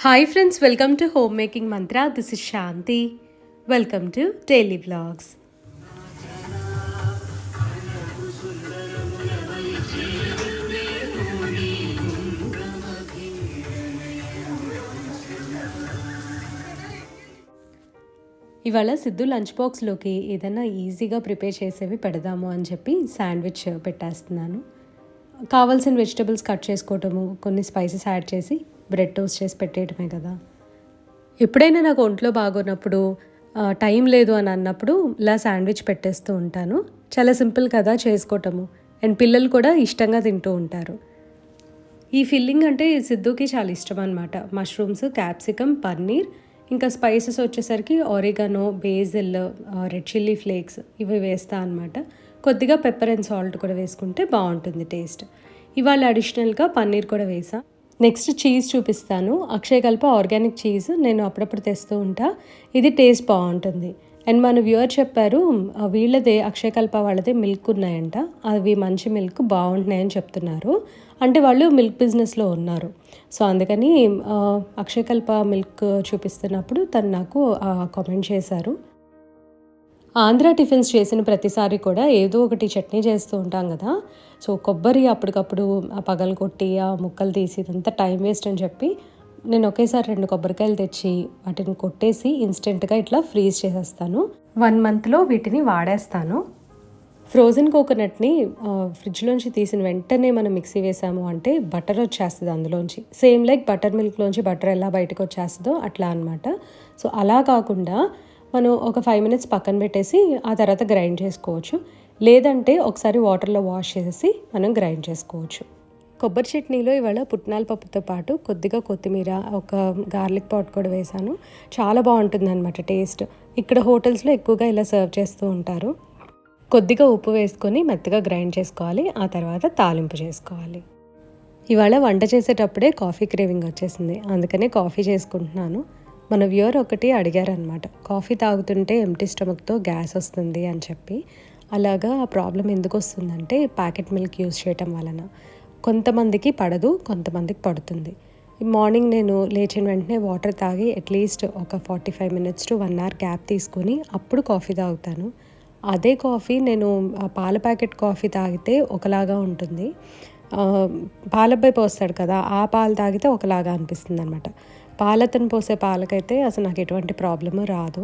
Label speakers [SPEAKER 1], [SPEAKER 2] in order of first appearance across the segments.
[SPEAKER 1] Hi friends welcome to home making mantra this is Shanti welcome to daily blogs ఇవాళ Siddhu lunch బాక్స్లోకి ఏదైనా ఈజీగా prepare చేసేవి పెడదాము అని చెప్పి శాండ్విచ్ పెట్టేస్తున్నాను. కావాల్సిన వెజిటబుల్స్ కట్ చేసుకోవటము కొన్ని స్పైసెస్ యాడ్ చేసి బ్రెడ్ టోస్ట్ చేసి పెట్టేయటమే కదా. ఎప్పుడైనా నాకు ఒంట్లో బాగున్నప్పుడు టైం లేదు అని అన్నప్పుడు ఇలా శాండ్విచ్ పెట్టేస్తూ ఉంటాను. చాలా సింపుల్ కదా చేసుకోవటము. అండ్ పిల్లలు కూడా ఇష్టంగా తింటూ ఉంటారు. ఈ ఫిల్లింగ్ అంటే సిద్ధుకి చాలా ఇష్టం అనమాట మష్రూమ్స్ క్యాప్సికమ్ పన్నీర్ ఇంకా స్పైసెస్ వచ్చేసరికి oregano basil red chilli flakes ఇవి వేస్తా అనమాట కొద్దిగా పెప్పర్ అండ్ సాల్ట్ కూడా వేసుకుంటే బాగుంటుంది టేస్ట్. ఇవాళ అడిషనల్గా పన్నీర్ కూడా వేసా. నెక్స్ట్ చీజ్ చూపిస్తాను. అక్షయకల్ప ఆర్గానిక్ చీజ్ నేను అప్పుడప్పుడు తెస్తూ ఉంటా. ఇది టేస్ట్ బాగుంటుంది. అండ్ మన వ్యూవర్ చెప్పారు వీళ్ళదే అక్షయకల్ప వాళ్ళదే మిల్క్ ఉన్నాయంట. అవి మంచి మిల్క్ బాగుంటున్నాయని చెప్తున్నారు. అంటే వాళ్ళు మిల్క్ బిజినెస్లో ఉన్నారు. సో అందుకని అక్షయకల్ప మిల్క్ చూపిస్తున్నప్పుడు తను నాకు కామెంట్ చేశారు. ఆంధ్ర టిఫిన్స్ చేసిన ప్రతిసారి కూడా ఏదో ఒకటి చట్నీ చేస్తూ ఉంటాం కదా. సో కొబ్బరి అప్పటికప్పుడు ఆ పగలు కొట్టి ఆ ముక్కలు తీసి ఇదంతా టైం వేస్ట్ అని చెప్పి నేను ఒకేసారి రెండు కొబ్బరికాయలు తెచ్చి వాటిని కొట్టేసి ఇన్స్టెంట్గా ఇట్లా ఫ్రీజ్ చేసేస్తాను. వన్ మంత్లో వీటిని వాడేస్తాను. ఫ్రోజన్ కోకోనట్ని ఫ్రిడ్జ్లోంచి తీసిన వెంటనే మనం మిక్సీ వేసాము అంటే బటర్ వచ్చేస్తుంది అందులోంచి. సేమ్ లైక్ బటర్ మిల్క్లోంచి బటర్ ఎలా బయటకు వచ్చేస్తుందో అట్లా అనమాట సో అలా కాకుండా మనం ఒక ఫైవ్ మినిట్స్ పక్కన పెట్టేసి ఆ తర్వాత గ్రైండ్ చేసుకోవచ్చు. లేదంటే ఒకసారి వాటర్లో వాష్ చేసి మనం గ్రైండ్ చేసుకోవచ్చు. కొబ్బరి చట్నీలో ఇవాళ పుట్నాల పప్పుతో పాటు కొద్దిగా కొత్తిమీర ఒక గార్లిక్ పాట్ కూడా వేసాను చాలా బాగుంటుంది అనమాట టేస్ట్ ఇక్కడ హోటల్స్లో ఎక్కువగా ఇలా సర్వ్ చేస్తూ ఉంటారు. కొద్దిగా ఉప్పు వేసుకొని మెత్తగా గ్రైండ్ చేసుకోవాలి. ఆ తర్వాత తాలింపు చేసుకోవాలి. ఇవాళ వంట చేసేటప్పుడే కాఫీ క్రేవింగ్ వచ్చేసింది. అందుకనే కాఫీ చేసుకుంటున్నాను. మన వ్యూర్ ఒకటి అడిగారనమాట కాఫీ తాగుతుంటే ఎంటీ స్టమక్తో గ్యాస్ వస్తుంది అని చెప్పి. అలాగా ఆ ప్రాబ్లం ఎందుకు వస్తుందంటే ప్యాకెట్ మిల్క్ యూజ్ చేయటం వలన. కొంతమందికి పడదు కొంతమందికి పడుతుంది. మార్నింగ్ నేను లేచిన వెంటనే వాటర్ తాగి అట్లీస్ట్ ఒక forty five minutes to one hour gap తీసుకొని అప్పుడు కాఫీ తాగుతాను. అదే కాఫీ నేను ఆ పాల ప్యాకెట్ కాఫీ తాగితే ఒకలాగా ఉంటుంది. పాలబ్బాయి పోస్తాడు కదా ఆ పాలు తాగితే ఒకలాగా అనిపిస్తుంది అనమాట పాలతను పోసే పాలకైతే అసలు నాకు ఎటువంటి ప్రాబ్లము రాదు.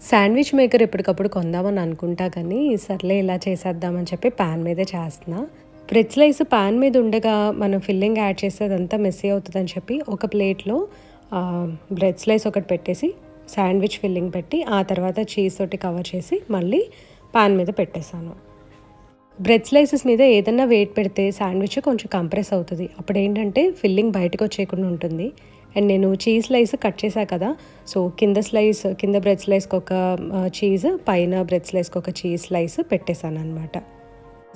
[SPEAKER 1] శాండ్విచ్ మేకర్ ఎప్పటికప్పుడు కొందామని అనుకుంటా కానీ సర్లే ఇలా చేసేద్దామని చెప్పి ప్యాన్ మీదే చేస్తున్నా. బ్రెడ్ స్లైస్ ప్యాన్ మీద ఉండగా మనం ఫిల్లింగ్ యాడ్ చేసేదంతా మెస్సీ అవుతుందని చెప్పి ఒక ప్లేట్లో బ్రెడ్ స్లైస్ ఒకటి పెట్టేసి శాండ్విచ్ ఫిల్లింగ్ పెట్టి ఆ తర్వాత చీజ్ తోటి కవర్ చేసి మళ్ళీ ప్యాన్ మీద పెట్టేశాను. బ్రెడ్ స్లైసెస్ మీద ఏదన్నా వెయిట్ పెడితే శాండ్విచ్ కొంచెం కంప్రెస్ అవుతుంది. అప్పుడు ఏంటంటే ఫిల్లింగ్ బయటకు వచ్చేయకుండా ఉంటుంది. అండ్ నేను చీజ్ స్లైస్ కట్ చేశాను కదా. సో కింద స్లైస్ కింద బ్రెడ్ స్లైస్కి ఒక చీజ్ పైన బ్రెడ్ స్లైస్కి ఒక చీజ్ స్లైస్ పెట్టేశాను అనమాట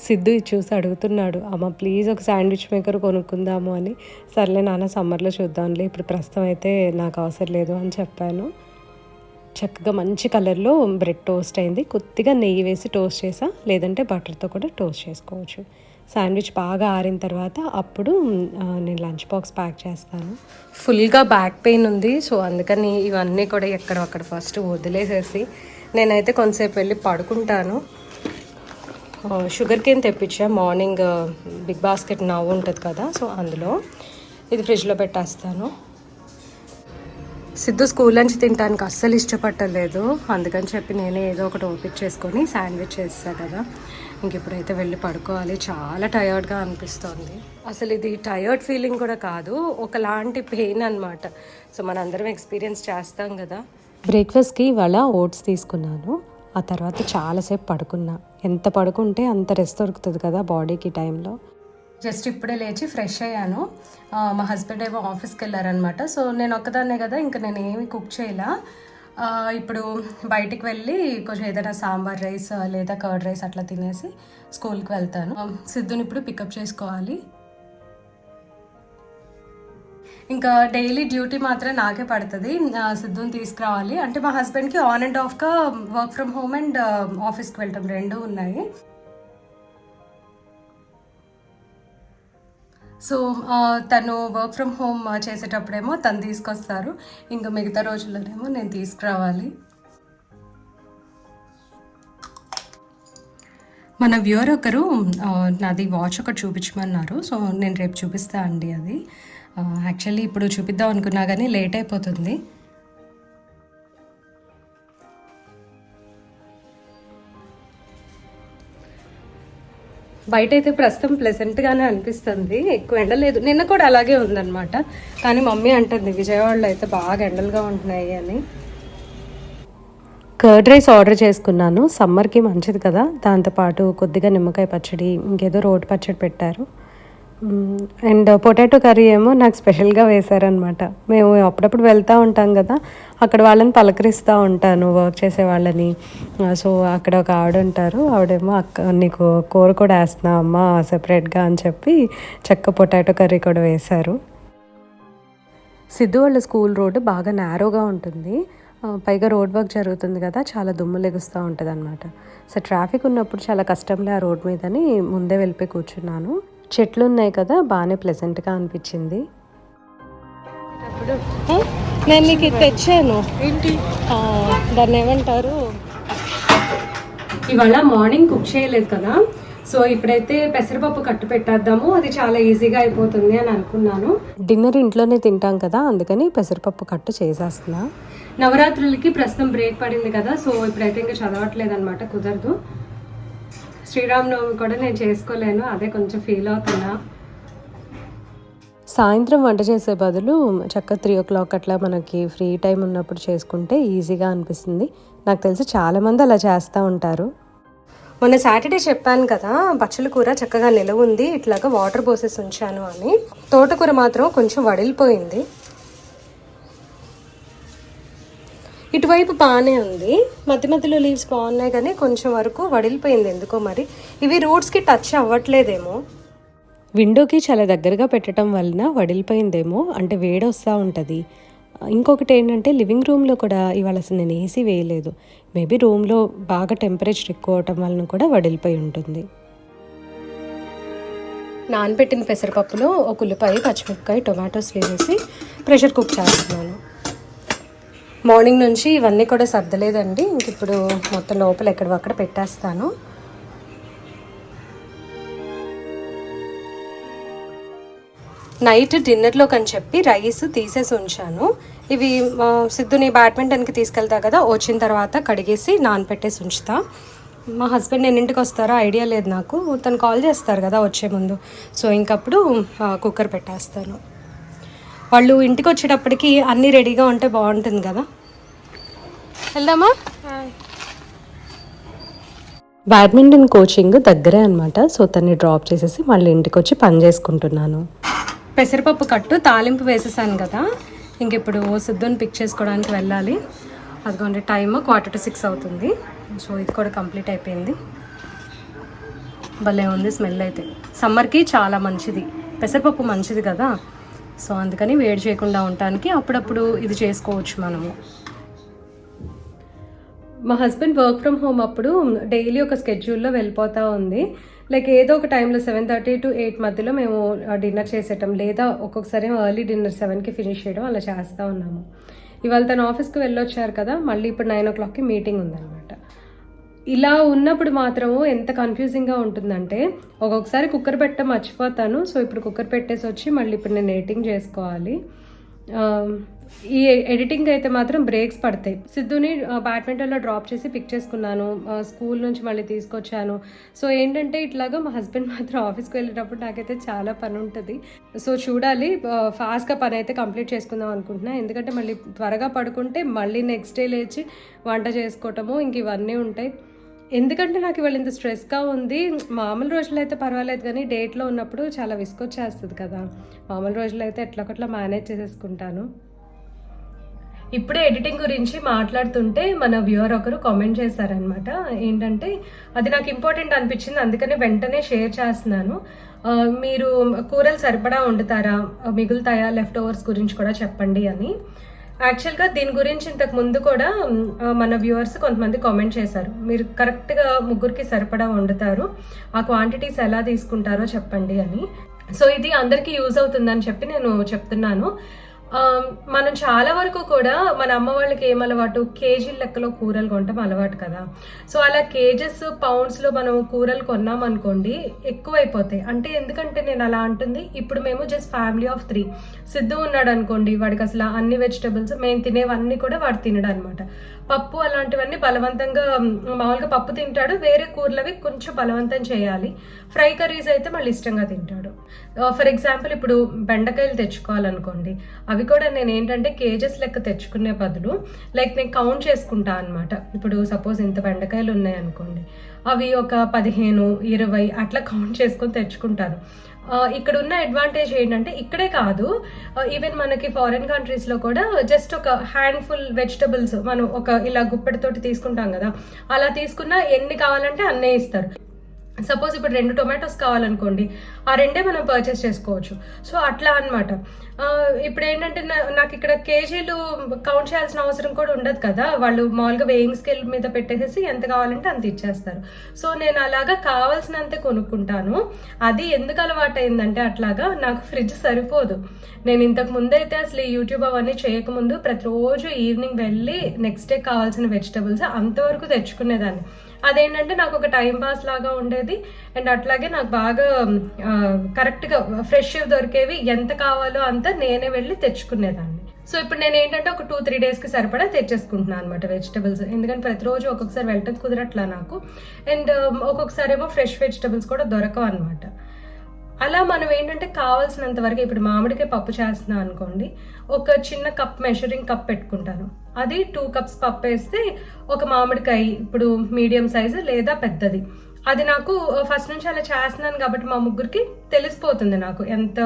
[SPEAKER 1] సిద్ధు ఇది చూసి అడుగుతున్నాడు అమ్మ ప్లీజ్ ఒక శాండ్విచ్ మేకర్ కొనుక్కుందాము అని. సర్లే నాన్న సమ్మర్లో చూద్దాంలే ఇప్పుడు ప్రస్తుతం అయితే నాకు అవసరం లేదు అని చెప్పాను. చక్కగా మంచి కలర్లో బ్రెడ్ టోస్ట్ అయింది. కొద్దిగా నెయ్యి వేసి టోస్ట్ చేసా లేదంటే బటర్తో కూడా టోస్ట్ చేసుకోవచ్చు. శాండ్విచ్ బాగా ఆరిన తర్వాత అప్పుడు నేను లంచ్ బాక్స్ ప్యాక్ చేస్తాను. ఫుల్గా బ్యాక్ పెయిన్ ఉంది సో అందుకని ఇవన్నీ కూడా ఎక్కడ అక్కడ ఫస్ట్ వదిలేసేసి నేనైతే కొంతసేపు వెళ్ళి పడుకుంటాను. షుగర్ కేన్ తెప్పించా మార్నింగ్ బిగ్ బాస్కెట్ నవ్వు ఉంటుంది కదా సో అందులో ఇది ఫ్రిడ్జ్లో పెట్టేస్తాను. సిద్ధు స్కూల్ నుంచి తినడానికి అస్సలు ఇష్టపట్టలేదు అందుకని చెప్పి నేనే ఏదో ఒకటి ఓపిక చేసుకొని శాండ్విచ్ చేస్తా కదా. ఇంక ఇప్పుడైతే వెళ్ళి పడుకోవాలి చాలా టయర్డ్గా అనిపిస్తోంది. అసలు ఇది టయర్డ్ ఫీలింగ్ కూడా కాదు ఒకలాంటి పెయిన్ అనమాట సో మనందరం ఎక్స్పీరియన్స్ చేస్తాం కదా. బ్రేక్ఫాస్ట్కి ఇవాళ ఓట్స్ తీసుకున్నాను. ఆ తర్వాత చాలాసేపు పడుకున్నా. ఎంత పడుకుంటే అంత రెస్ట్ దొరుకుతుంది కదా బాడీకి టైంలో జస్ట్ ఇప్పుడే లేచి ఫ్రెష్ అయ్యాను. మా హస్బెండ్ ఏమో ఆఫీస్కి వెళ్ళారనమాట సో నేను ఒక్కదాన్నే కదా ఇంకా నేను ఏమి కుక్ చేయలా. ఇప్పుడు బయటికి వెళ్ళి కొంచెం ఏదైనా సాంబార్ రైస్ లేదా కర్డ్ రైస్ అట్లా తినేసి స్కూల్కి వెళ్తాను. సిద్ధుని ఇప్పుడు పికప్ చేసుకోవాలి. ఇంకా డైలీ డ్యూటీ మాత్రం నాకే పడుతుంది. సిద్ధుని తీసుకురావాలి. అంటే మా హస్బెండ్కి ఆన్ అండ్ ఆఫ్గా వర్క్ ఫ్రమ్ హోమ్ అండ్ ఆఫీస్కి వెళ్ళటం రెండు ఉన్నాయి. సో తను వర్క్ ఫ్రమ్ హోమ్ చేసేటప్పుడేమో తను తీసుకొస్తారు. ఇంకా మిగతా రోజుల్లోనేమో నేను తీసుకురావాలి. మన వ్యూవర్ ఒకరు నాది వాచ్ ఒకటి చూపించమన్నారు. సో నేను రేపు చూపిస్తా అండి అది. యాక్చువల్లీ ఇప్పుడు చూపిద్దాం అనుకున్నా కానీ లేట్ అయిపోతుంది. బయట అయితే ప్రస్తుతం ప్లెజెంట్గానే అనిపిస్తుంది. ఎక్కువ ఎండ లేదు నిన్న కూడా అలాగే ఉందన్నమాట. కానీ మమ్మీ అంటుంది విజయవాడలో అయితే బాగా ఎండలుగా ఉంటున్నాయి అని. కర్డ్ రైస్ ఆర్డర్ చేసుకున్నాను. సమ్మర్కి మంచిది కదా. దాంతోపాటు కొద్దిగా నిమ్మకాయ పచ్చడి ఇంకేదో రోడ్ పచ్చడి పెట్టారు. అండ్ పొటాటో కర్రీ ఏమో నాకు స్పెషల్గా వేశారనమాట మేము అప్పుడప్పుడు వెళ్తూ ఉంటాం కదా అక్కడ వాళ్ళని పలకరిస్తూ ఉంటాను వర్క్ చేసే వాళ్ళని. సో అక్కడ ఒక ఆవిడ ఉంటారు ఆవిడేమో అక్క నీకు కూర కూడా వేస్తున్నా అమ్మ సెపరేట్గా అని చెప్పి చెక్క పొటాటో కర్రీ కూడా వేశారు. సిద్ధు వాళ్ళ స్కూల్ రోడ్డు బాగా నేరోగా ఉంటుంది. పైగా రోడ్ వర్క్ జరుగుతుంది కదా చాలా దుమ్ము లెగుస్తూ ఉంటుంది అనమాట సో ట్రాఫిక్ ఉన్నప్పుడు చాలా కష్టంలే ఆ రోడ్ మీదని ముందే వెళ్ళిపోయి కూర్చున్నాను. చెట్లు ఉన్నాయి కదా బాగానే ప్లెజెంట్గా అనిపించింది. నేను నీకు ఇది తెచ్చాను.
[SPEAKER 2] ఏంటి?
[SPEAKER 1] దాన్ని ఏమంటారు? ఇవాళ మార్నింగ్ కుక్ చేయలేదు కదా సో ఇప్పుడైతే పెసరపప్పు కట్టు పెట్టేద్దాము అది చాలా ఈజీగా అయిపోతుంది అని అనుకున్నాను. డిన్నర్ ఇంట్లోనే తింటాం కదా అందుకని పెసరపప్పు కట్టు చేసేస్తున్నా. నవరాత్రులకి ప్రస్తుతం బ్రేక్ పడింది కదా సో ఇప్పుడైతే ఇంకా చదవట్లేదు అనమాట కుదరదు. శ్రీరామనవమి కూడా నేను చేసుకోలేను అదే కొంచెం ఫీల్ అవుతున్నా. సాయంత్రం వంట చేసే బదులు చక్క త్రీ ఓ క్లాక్ అట్లా మనకి ఫ్రీ టైం ఉన్నప్పుడు చేసుకుంటే ఈజీగా అనిపిస్తుంది. నాకు తెలిసి చాలామంది అలా చేస్తూ ఉంటారు. మొన్న సాటర్డే చెప్పాను కదా బచ్చల కూర చక్కగా నిలవ ఉంది ఇట్లాగా వాటర్ పోసేసి ఉంచాను అని. తోటకూర మాత్రం కొంచెం వడిలిపోయింది. ఇటువైపు బాగానే ఉంది. మధ్య మధ్యలో లీవ్స్ బాగున్నాయి కానీ కొంచెం వరకు వడిలిపోయింది ఎందుకో మరి. ఇవి రూట్స్కి టచ్ అవ్వట్లేదేమో. విండోకి చాలా దగ్గరగా పెట్టడం వలన వడిలిపోయిందేమో అంటే వేడి వస్తూ ఉంటుంది. ఇంకొకటి ఏంటంటే లివింగ్ రూమ్లో కూడా ఇవాళ అసలు నేను ఏసీ వేయలేదు. మేబీ రూమ్లో బాగా టెంపరేచర్ ఎక్కువ అవటం వలన కూడా వడిలిపోయి ఉంటుంది. నానబెట్టిన పెసరపప్పులో ఒక ఉల్లిపాయ పచ్చిమిరపకాయ టొమాటోస్ వేసేసి ప్రెషర్ కుక్ చేస్తున్నాను. మార్నింగ్ నుంచి ఇవన్నీ కూడా సర్దలేదండి. ఇంక ఇప్పుడు మొత్తం లోపల ఎక్కడవక్కడ పెట్టేస్తాను. నైట్ డిన్నర్లోకి అని చెప్పి రైస్ తీసేసి ఉంచాను. ఇవి మా సిద్ధుని బ్యాడ్మింటన్కి తీసుకెళ్తా కదా వచ్చిన తర్వాత కడిగేసి నానపెట్టేసి ఉంచుతా. మా హస్బెండ్ ఎన్నింటికి వస్తారో? ఐడియా లేదు నాకు. తను కాల్ చేస్తారు కదా వచ్చే ముందు. సో ఇంకప్పుడు కుక్కర్ పెట్టేస్తాను. వాళ్ళు ఇంటికి వచ్చేటప్పటికి అన్నీ రెడీగా ఉంటే బాగుంటుంది కదా. వెళ్దామా? బ్యాడ్మింటన్ కోచింగ్ దగ్గరే అనమాట సో తన్ని డ్రాప్ చేసేసి మళ్ళీ ఇంటికి వచ్చి పని చేసుకుంటున్నాను. పెసరపప్పు కట్టు తాలింపు వేసేసాను కదా. ఇంక ఇప్పుడు సిద్ధుని పిక్ చేసుకోవడానికి వెళ్ళాలి. అదిగోండి టైమ్ క్వార్టర్ టు సిక్స్ అవుతుంది. సో ఇది కూడా కంప్లీట్ అయిపోయింది. భలే ఉంది స్మెల్ అయితే. సమ్మర్కి చాలా మంచిది. పెసరపప్పు మంచిది కదా. సో అందుకని వేడి చేయకుండా ఉండటానికి అప్పుడప్పుడు ఇది చేసుకోవచ్చు మనము. మా హస్బెండ్ వర్క్ ఫ్రమ్ హోమ్ అప్పుడు డైలీ ఒక స్కెడ్యూల్లో వెళ్ళిపోతూ ఉంది. లైక్ ఏదో ఒక టైంలో సెవెన్ థర్టీ టు ఎయిట్ మధ్యలో మేము డిన్నర్ చేసేయటం లేదా ఒక్కొక్కసారి ఎర్లీ డిన్నర్ సెవెన్కి ఫినిష్ చేయడం అలా చేస్తూ ఉన్నాము. ఇవాళ తను ఆఫీస్కి వెళ్ళొచ్చారు కదా మళ్ళీ ఇప్పుడు నైన్ ఓ క్లాక్కి మీటింగ్ ఉందన్నమాట. ఇలా ఉన్నప్పుడు మాత్రము ఎంత కన్ఫ్యూజింగ్గా ఉంటుందంటే ఒక్కొక్కసారి కుక్కర్ పెట్ట మర్చిపోతాను. సో ఇప్పుడు కుక్కర్ పెట్టేసి వచ్చి మళ్ళీ ఇప్పుడు నేను ఎడిటింగ్ చేసుకోవాలి. ఈ ఎడిటింగ్ అయితే మాత్రం బ్రేక్స్ పడతాయి. సిద్ధుని బ్యాడ్మింటన్లో డ్రాప్ చేసి పిక్ చేసుకున్నాను. స్కూల్ నుంచి మళ్ళీ తీసుకొచ్చాను. సో ఏంటంటే ఇట్లాగా మా హస్బెండ్ మాత్రం ఆఫీస్కి వెళ్ళేటప్పుడు నాకైతే చాలా పని ఉంటుంది. సో చూడాలి. ఫాస్ట్గా పని అయితే కంప్లీట్ చేసుకుందాం అనుకుంటున్నా. ఎందుకంటే మళ్ళీ త్వరగా పడుకుంటే మళ్ళీ నెక్స్ట్ డే లేచి వంట చేసుకోవటము ఇంక ఇవన్నీ ఉంటాయి. ఎందుకంటే నాకు ఇవాళ ఇంత స్ట్రెస్గా ఉంది. మామూలు రోజులు అయితే పర్వాలేదు కానీ డేట్లో ఉన్నప్పుడు చాలా విసుకొచ్చేస్తుంది కదా. మామూలు రోజులు అయితే ఎట్లొకట్లా మేనేజ్ చేసేసుకుంటాను. ఇప్పుడే ఎడిటింగ్ గురించి మాట్లాడుతుంటే మన వ్యూవర్ ఒకరు కామెంట్ చేశారనమాట ఏంటంటే అది నాకు ఇంపార్టెంట్ అనిపించింది అందుకని వెంటనే షేర్ చేస్తున్నాను. మీరు కూరలు సరిపడా వండుతారా? మిగులుతాయా? లెఫ్ట్ ఓవర్స్ గురించి కూడా చెప్పండి అని. యాక్చువల్గా దీని గురించి ఇంతకు ముందు కూడా మన వ్యూవర్స్ కొంతమంది కామెంట్ చేశారు. మీరు కరెక్ట్గా ముగ్గురికి సరిపడా వండుతారు ఆ క్వాంటిటీస్ ఎలా తీసుకుంటారో చెప్పండి అని. సో ఇది అందరికీ యూజ్ అవుతుందని చెప్పి నేను చెప్తున్నాను. మనం చాలా వరకు కూడా మన అమ్మ వాళ్ళకి ఏం అలవాటు కేజీల లెక్కలో కూరలు కొంటాం అలవాటు కదా. సో అలా కేజెస్ పౌండ్స్లో మనం కూరలు కొన్నాం అనుకోండి ఎక్కువైపోతాయి. అంటే ఎందుకంటే నేను అలా అంటుంది ఇప్పుడు మేము just family of three Siddhu ఉన్నాడు అనుకోండి వాడికి అసలు అన్ని వెజిటబుల్స్ మేము తినేవన్నీ కూడా వాడు తినడు అనమాట పప్పు అలాంటివన్నీ బలవంతంగా మామూలుగా పప్పు తింటాడు. వేరే కూరలవి కొంచెం బలవంతం చేయాలి. ఫ్రై కర్రీస్ అయితే మళ్ళీ ఇష్టంగా తింటాడు. ఫర్ ఎగ్జాంపుల్ ఇప్పుడు బెండకాయలు తెచ్చుకోవాలనుకోండి అవి కూడా నేను ఏంటంటే కేజెస్ లెక్క తెచ్చుకునే బదులు లైక్ నేను కౌంట్ చేసుకుంటా అనమాట ఇప్పుడు సపోజ్ ఇంత బెండకాయలు ఉన్నాయి అనుకోండి అవి ఒక పదిహేను ఇరవై అట్లా కౌంట్ చేసుకొని తెచ్చుకుంటాను. ఇక్కడ ఉన్న అడ్వాంటేజ్ ఏంటంటే ఇక్కడే కాదు ఈవెన్ మనకి ఫారిన్ కంట్రీస్లో కూడా జస్ట్ ఒక హ్యాండ్ఫుల్ వెజిటబుల్స్ మనం ఒక ఇలా గుప్పెడతోటి తీసుకుంటాం కదా అలా తీసుకున్నా ఎన్ని కావాలంటే అన్నే ఇస్తారు. సపోజ్ ఇప్పుడు రెండు టొమాటోస్ కావాలనుకోండి ఆ రెండే మనం పర్చేస్ చేసుకోవచ్చు. సో అట్లా అనమాట ఇప్పుడు ఏంటంటే నా- నాకు ఇక్కడ కేజీలు కౌంట్ చేయాల్సిన అవసరం కూడా ఉండదు కదా. వాళ్ళు మామూలుగా వేయింగ్ స్కేల్ మీద పెట్టేసేసి ఎంత కావాలంటే అంత ఇచ్చేస్తారు. సో నేను అలాగా కావాల్సినంత కొనుక్కుంటాను. అది ఎందుకు అలవాటు అయిందంటే అట్లాగా నాకు ఫ్రిడ్జ్ సరిపోదు. నేను ఇంతకు ముందైతే అసలు యూట్యూబ్ అవన్నీ చేయకముందు ప్రతిరోజు ఈవినింగ్ వెళ్ళి నెక్స్ట్ డే కావాల్సిన వెజిటబుల్స్ అంతవరకు తెచ్చుకునేదాన్ని. అదేంటంటే నాకు ఒక టైం పాస్ లాగా ఉండేది. అండ్ అట్లాగే నాకు బాగా కరెక్ట్గా ఫ్రెష్ దొరికేవి ఎంత కావాలో అంత నేనే వెళ్ళి తెచ్చుకునేదాన్ని. సో ఇప్పుడు నేను ఏంటంటే ఒక టూ త్రీ డేస్కి సరిపడా తెచ్చేసుకుంటున్నాను అనమాట వెజిటబుల్స్ ఎందుకంటే ప్రతిరోజు ఒక్కొక్కసారి వెళ్ళటం కుదరట్లా నాకు. అండ్ ఒక్కొక్కసారి ఏమో ఫ్రెష్ వెజిటబుల్స్ కూడా దొరకవు అనమాట అలా మనం ఏంటంటే కావాల్సినంత వరకు ఇప్పుడు మామిడికాయ పప్పు చేస్తున్నాం అనుకోండి ఒక చిన్న కప్ మెషరింగ్ కప్ పెట్టుకుంటాను. అది టూ కప్స్ పప్పు వేస్తే ఒక మామిడికాయ ఇప్పుడు మీడియం సైజు లేదా పెద్దది. అది నాకు ఫస్ట్ నుంచి అలా చేస్తున్నాను కాబట్టి మా ముగ్గురికి తెలిసిపోతుంది నాకు ఎంత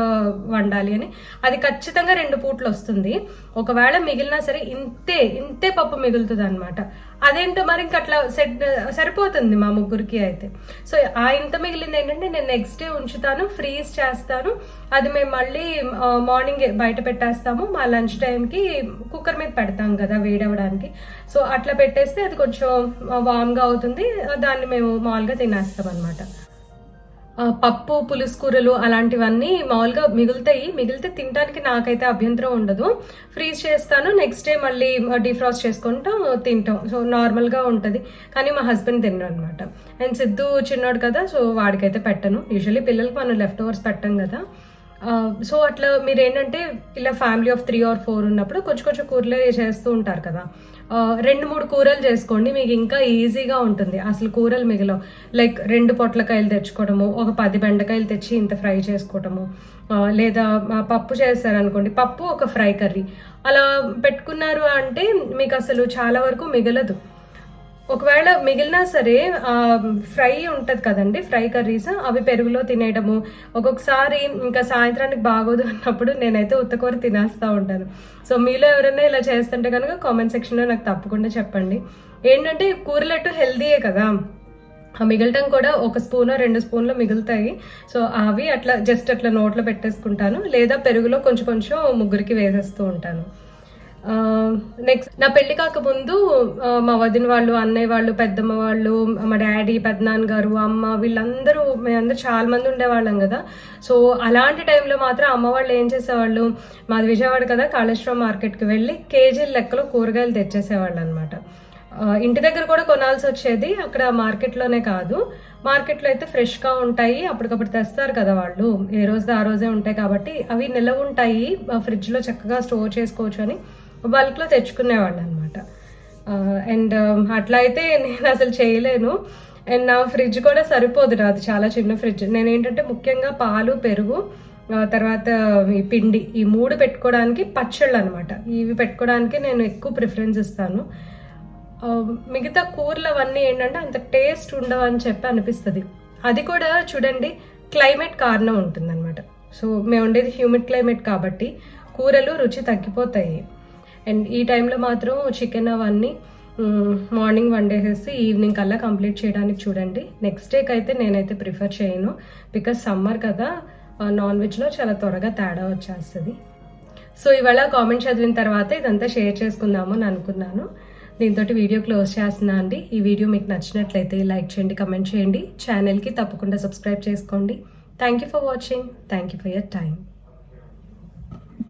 [SPEAKER 1] వండాలి అని. అది ఖచ్చితంగా రెండు పూట్లు వస్తుంది. ఒకవేళ మిగిలినా సరే ఇంతే ఇంతే పప్పు మిగులుతుంది అనమాట అదేంటో మరి ఇంక అట్లా సెట్ సరిపోతుంది మా ముగ్గురికి అయితే. సో ఆ ఇంత మిగిలింది ఏంటంటే నేను నెక్స్ట్ డే ఉంచుతాను ఫ్రీజ్ చేస్తాను. అది మేము మళ్ళీ మార్నింగ్ బయట పెట్టేస్తాము. మా లంచ్ టైంకి కుక్కర్ మీద పెడతాం కదా వేడవడానికి. సో అట్లా పెట్టేస్తే అది కొంచెం వామ్గా అవుతుంది. దాన్ని మేము మామూలుగా తినేస్తాం అనమాట పప్పు పులుసుకూరలు అలాంటివన్నీ మామూలుగా మిగులుతాయి. మిగిలితే తినడానికి నాకైతే అభ్యంతరం ఉండదు. ఫ్రీజ్ చేస్తాను. నెక్స్ట్ డే మళ్ళీ డిఫ్రాస్ట్ చేసుకుంటాం తింటాం. సో నార్మల్గా ఉంటుంది. కానీ మా హస్బెండ్ తినరు అనమాట అండ్ సిద్ధు చిన్నాడు కదా సో వాడికైతే పెట్టను. యూజువల్లీ పిల్లలకి మనం లెఫ్ట్ ఓవర్స్ పెట్టాం కదా. సో అట్లా మీరు ఏంటంటే ఇలా family of three or four ఉన్నప్పుడు కొంచెం కొంచెం కూరలే చేస్తూ ఉంటారు కదా. రెండు మూడు కూరలు చేసుకోండి మీకు ఇంకా ఈజీగా ఉంటుంది. అసలు కూరలు మిగిలవు. లైక్ రెండు పొట్లకాయలు తెచ్చుకోవడము ఒక పది బెండకాయలు తెచ్చి ఇంత ఫ్రై చేసుకోవడము లేదా పప్పు చేస్తారనుకోండి పప్పు ఒక ఫ్రై కర్రీ. అలా పెట్టుకున్నారు అంటే మీకు అసలు చాలా వరకు మిగలదు. ఒకవేళ మిగిలినా సరే ఫ్రై ఉంటుంది కదండి ఫ్రై కర్రీస్ అవి పెరుగులో తినేయడము. ఒక్కొక్కసారి ఇంకా సాయంత్రానికి బాగోదు అన్నప్పుడు నేనైతే ఉత్తకూర తినేస్తూ ఉంటాను. సో మీలో ఎవరైనా ఇలా చేస్తుంటే కనుక కామెంట్ సెక్షన్లో నాకు తప్పకుండా చెప్పండి. ఏంటంటే కూరలు ఎటు హెల్దీయే కదా. ఆ మిగలటం కూడా ఒక స్పూన్ రెండు స్పూన్లు మిగులుతాయి. సో అవి అట్లా జస్ట్ అట్లా నోట్లో పెట్టేసుకుంటాను. లేదా పెరుగులో కొంచెం కొంచెం ముగ్గురికి వేసేస్తూ ఉంటాను. నెక్స్ట్ నా పెళ్ళి కాకముందు మా వదిన వాళ్ళు అన్నయ్య వాళ్ళు పెద్దమ్మ వాళ్ళు మా డాడీ పెద్దనాన్న గారు అమ్మ వీళ్ళందరూ మేమందరూ చాలా మంది ఉండేవాళ్ళం కదా. సో అలాంటి టైంలో మాత్రం అమ్మ వాళ్ళు ఏం చేసేవాళ్ళు మాది విజయవాడ కదా కాళేశ్వరం మార్కెట్కి వెళ్ళి కేజీల లెక్కలో కూరగాయలు తెచ్చేసేవాళ్ళు అనమాట ఇంటి దగ్గర కూడా కొనాల్సి వచ్చేది అక్కడ మార్కెట్లోనే కాదు. మార్కెట్లో అయితే ఫ్రెష్గా ఉంటాయి అప్పటికప్పుడు తెస్తారు కదా వాళ్ళు. ఏ రోజు ఆ రోజే ఉంటాయి కాబట్టి అవి నిలవ ఉంటాయి ఫ్రిడ్జ్లో చక్కగా స్టోర్ చేసుకోవచ్చు అని. బల్క్లో తెచ్చుకునేవాడిని అనమాట అండ్ um, అట్లా అయితే నేను అసలు చేయలేను. అండ్ నా ఫ్రిడ్జ్ కూడా సరిపోదు నాది చాలా చిన్న ఫ్రిడ్జ్. నేను ఏంటంటే ముఖ్యంగా పాలు పెరుగు తర్వాత um, ఈ పిండి ఈ మూడు పెట్టుకోవడానికి పచ్చళ్ళు అనమాట ఇవి పెట్టుకోవడానికి నేను ఎక్కువ ప్రిఫరెన్స్ ఇస్తాను. Um, మిగతా కూరలు అవన్నీ ఏంటంటే అంత టేస్ట్ ఉండవు అని చెప్పి అనిపిస్తుంది. అది కూడా చూడండి క్లైమేట్ కారణం ఉంటుందన్నమాట. సో మేము ఉండేది హ్యూమిడ్ క్లైమేట్ కాబట్టి కూరలు రుచి తగ్గిపోతాయి. అండ్ ఈ టైంలో మాత్రం చికెన్ అవన్నీ మార్నింగ్ వండేసేసి ఈవినింగ్ కల్లా కంప్లీట్ చేయడానికి చూడండి. నెక్స్ట్ డేకి అయితే నేనైతే ప్రిఫర్ చేయను. బికాస్ సమ్మర్ కదా నాన్ వెజ్లో చాలా త్వరగా తేడా వచ్చేస్తుంది. సో ఇవాళ కామెంట్ చదివిన తర్వాత ఇదంతా షేర్ చేసుకుందాము అని అనుకున్నాను. దీంతో వీడియో క్లోజ్ చేస్తున్నా అండి. ఈ వీడియో మీకు నచ్చినట్లయితే లైక్ చేయండి కమెంట్ చేయండి. ఛానల్కి తప్పకుండా సబ్స్క్రైబ్ చేసుకోండి. Thank you for watching thank you for your time